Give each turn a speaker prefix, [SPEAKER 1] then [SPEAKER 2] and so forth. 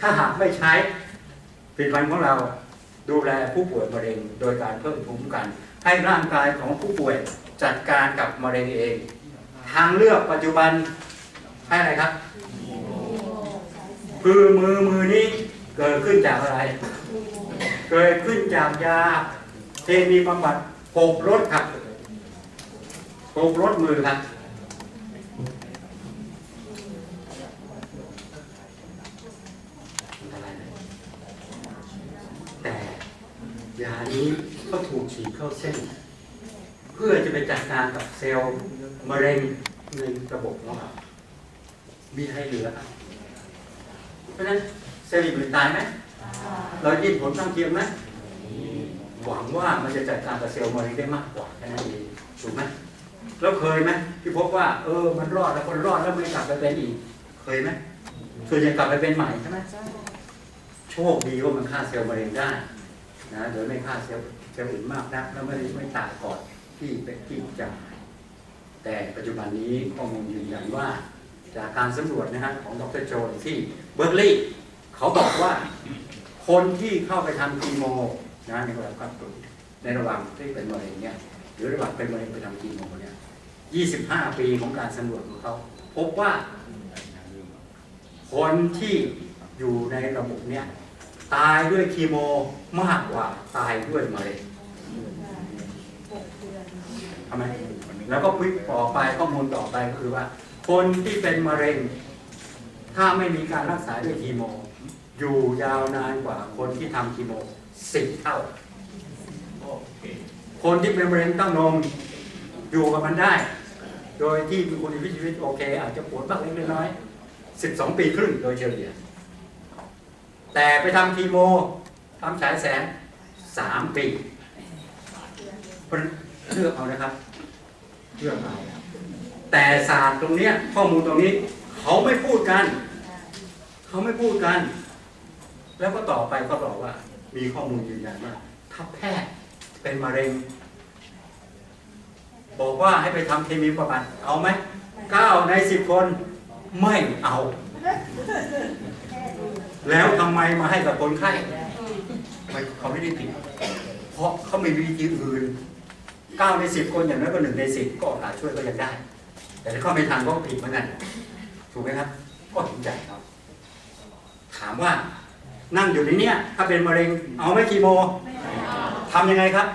[SPEAKER 1] ถ้าหากไม่ใช้ผลิตภัณฑ์ของเราดูแลผู้ป่วยมะเร็ง โดยการเพิ่มภูมิคุ้มกัน ให้ร่างกายของผู้ป่วยจัดการกับมะเร็งเอง ทางเลือกปัจจุบันให้อะไรครับคือมือมือนี้เกิดขึ้นจากอะไร เกิดขึ้นจากยาเคมีบำบัดปลูกรถครับปลูกรถมือครับ แต่ ยานี้ก็ถูกฉีดเข้าเส้น เพื่อจะไปจัดการกับเซลล์มะเร็งในระบบของเรามีให้เหลือ เพราะฉะนั้นเซลล์อื่นตายไหมเรายินผลข้างเคียงไหมหวังว่ามันจะจัดการกับเซลล์มะเร็งได้มากกว่าแค่นั้นเองถูกไหมแล้วเคยไหมที่พบว่า เออ มันรอดแล้วคนรอดแล้วไม่กลับไปเป็นอีก เคยไหมส่วนใหญ่กลับไปเป็นใหม่ใช่ไหมโชคดีว่ามันฆ่าเซลล์มะเร็งได้ นะโดยไม่ฆ่าเซลล์เซลล์อื่นมากนักแล้วไม่ไม่ตายก่อนที่เป็นที่จะแต่ปัจจุบันนี้ข้อมูลยืนยันว่า จากการสำรวจนะฮะของดรโจนที่เบิร์กลีย์เขาบอกว่าคนที่เข้าไปทำคีโมนะในระหว่างความปรุในระหว่างที่เป็นมะเร็งเนี่ยหรือระหว่างเป็นมะเร็งไปทำคีโมเนี่ย 25 ปีของการสำรวจของเขา พบว่าคนที่อยู่ในระบบเนี่ย ตายด้วยคีโมมากกว่าตายด้วยมะเร็งทำไมแล้วก็พลิกต่อไปข้อมูลต่อไปก็คือว่า คนที่เป็นมะเร็ง ถ้าไม่มีการรักษาด้วยคีโม อยู่ยาวนานกว่าคนที่ทำคีโมสิบเท่าคนที่เป็นมะเร็งเต้านมอยู่กับมันได้ โดยที่มีคุณภาพชีวิตโอเค อาจจะปวดบ้างเล็กน้อยสิบสองปีครึ่งโดยเฉลี่ย แต่ไปทำคีโมทำฉายแสงสามปีเพราะฉะนั้นเลือกเอานะครับเลือกเอาแต่ศาสตร์ตรงเนี้ยข้อมูลตรงนี้เขาไม่พูดกัน เขาไม่พูดกัน แล้วก็ต่อไปก็บอกว่า มีข้อมูลยืนยันว่าถ้าแพทย์เป็นมะเร็ง บอกว่าให้ไปทำเคมีบำบัดเอาไหมเก้าในสิบคนไม่เอา แล้วทำไมมาให้กับคนไข้ไม่เขาไม่ได้ผิด เพราะเขามีวิธีอื่นเก้าในสิบคนอย่างน้อยก็หนึ่งในสิบก็อาจช่วยก็ยังได้ แต่ถ้าเขาไม่ทำก็ผิดเหมือนกันถูกไหมครับ ก็เห็นใจเขาถามว่านั่งอยู่ในเนี้ยถ้าเป็นมะเร็งเอาไหมคีโมทำยังไงครับ